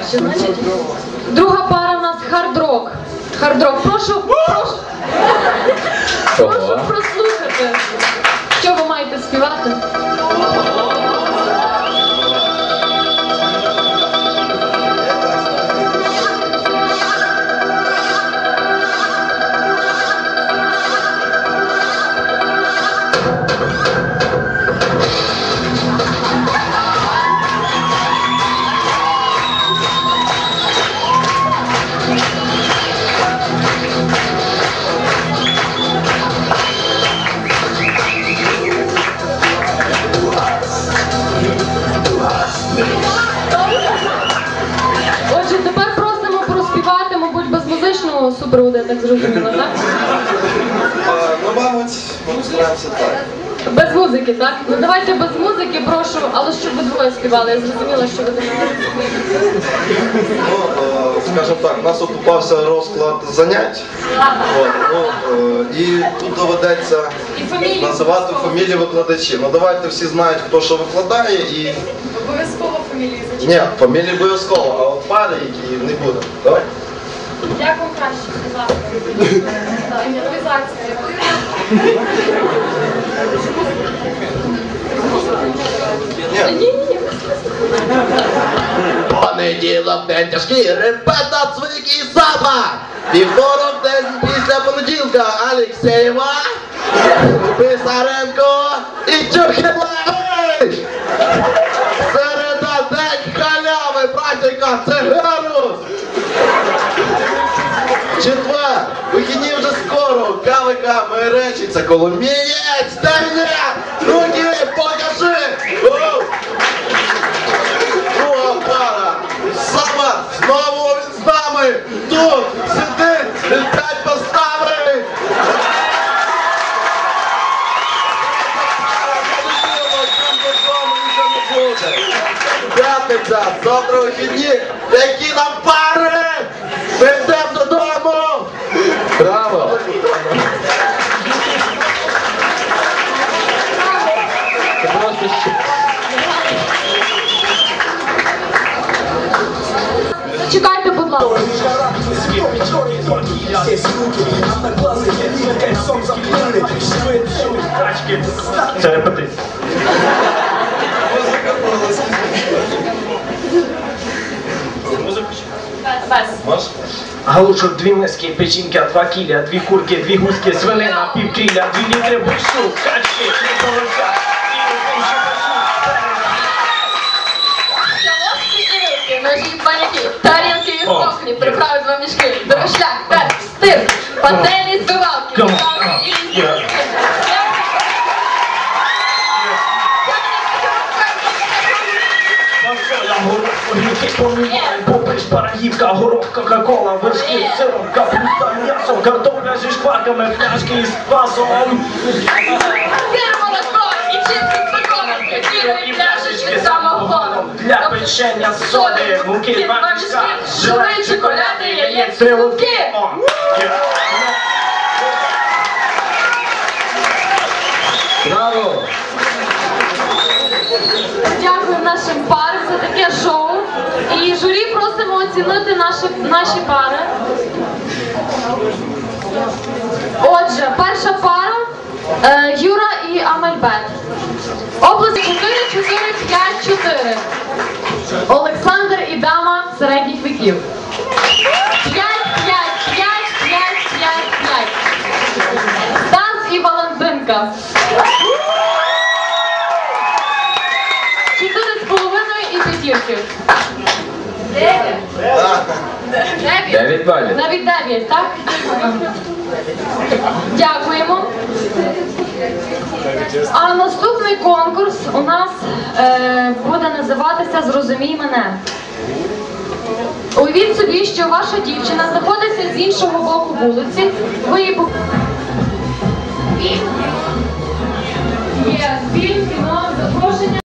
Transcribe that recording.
краще. Значить, друга пара у нас хард-рок. Хард-рок. Прошу, прошу, прошу прослухати. Що ви маєте співати? Музичного супроводу, я так зрозуміла, так? Ну, мабуть, ми стараємося так. Без музики, так? Ну давайте без музики, прошу, але щоб ви двоє співали. Я зрозуміла, що ви думаєте. Ну, е, скажімо так, у нас тут попався розклад занять. От, ну, е, і тут доведеться І називати фамілії викладачів. Ну давайте всі знають, хто що викладає і. Обов'язково фамілії Ні, фамілії обов'язково, а от пари, які не буде. Давай. Як вам краще сказати? Імпровізація. Ні. Ні, ні. Понеділок день тяжкий, репета цвик і сапа. Вівторок день після понеділка Алексєєва, Писаренко і Чуркелевич. Середа день халяви, практика, це кавика, меречиться, колумієць, мене, руки, покажи. Друга пара. Сама знову з нами. Тут сидить і п'ять поставив. П'ятниця, завтра вихідні. Які нам пари? Ми йдемо додому. Браво! Просто ще. Зачекайте, будь ласка. Це репетиція. Чи? Галушок, дві миски, печінка, два кіля, дві курки, дві гуски, свинина, пів кіля, дві літри борщу, качки, три полоса, і один Солодкі і рибки, ножі, баняки, тарілки і О. сохні, приправи два мішки, дорожляк, перець, стир, пательні, збивалки, збивалки і різні. Помідори, попиш, парагівка, горох, кока-кола, вершки, сироп, капуста, м'ясо, картопля зі шпаками, пляшки із квасом. Печення соди, муки, мішка, желе, чоколяди, яєць, три луки. Браво! Дякую нашим парам за таке шоу. І журі просимо оцінити наші, наші пари. Отже, перша пара е, Юра і Амельбет. Область 4, 4, 5, 4. Олександр і дама середніх віків. 5, 5, 5, 5, 5, 5. Стас і Валентинка. Чотири з половиною і п'ятірки. Дев'ять балів. Навіть дев'ять, так? Дякуємо. А наступний конкурс у нас е, буде називатися Зрозумій мене. Уявіть собі, що ваша дівчина знаходиться з іншого боку вулиці. Ви її Є фільм, кіно, запрошення.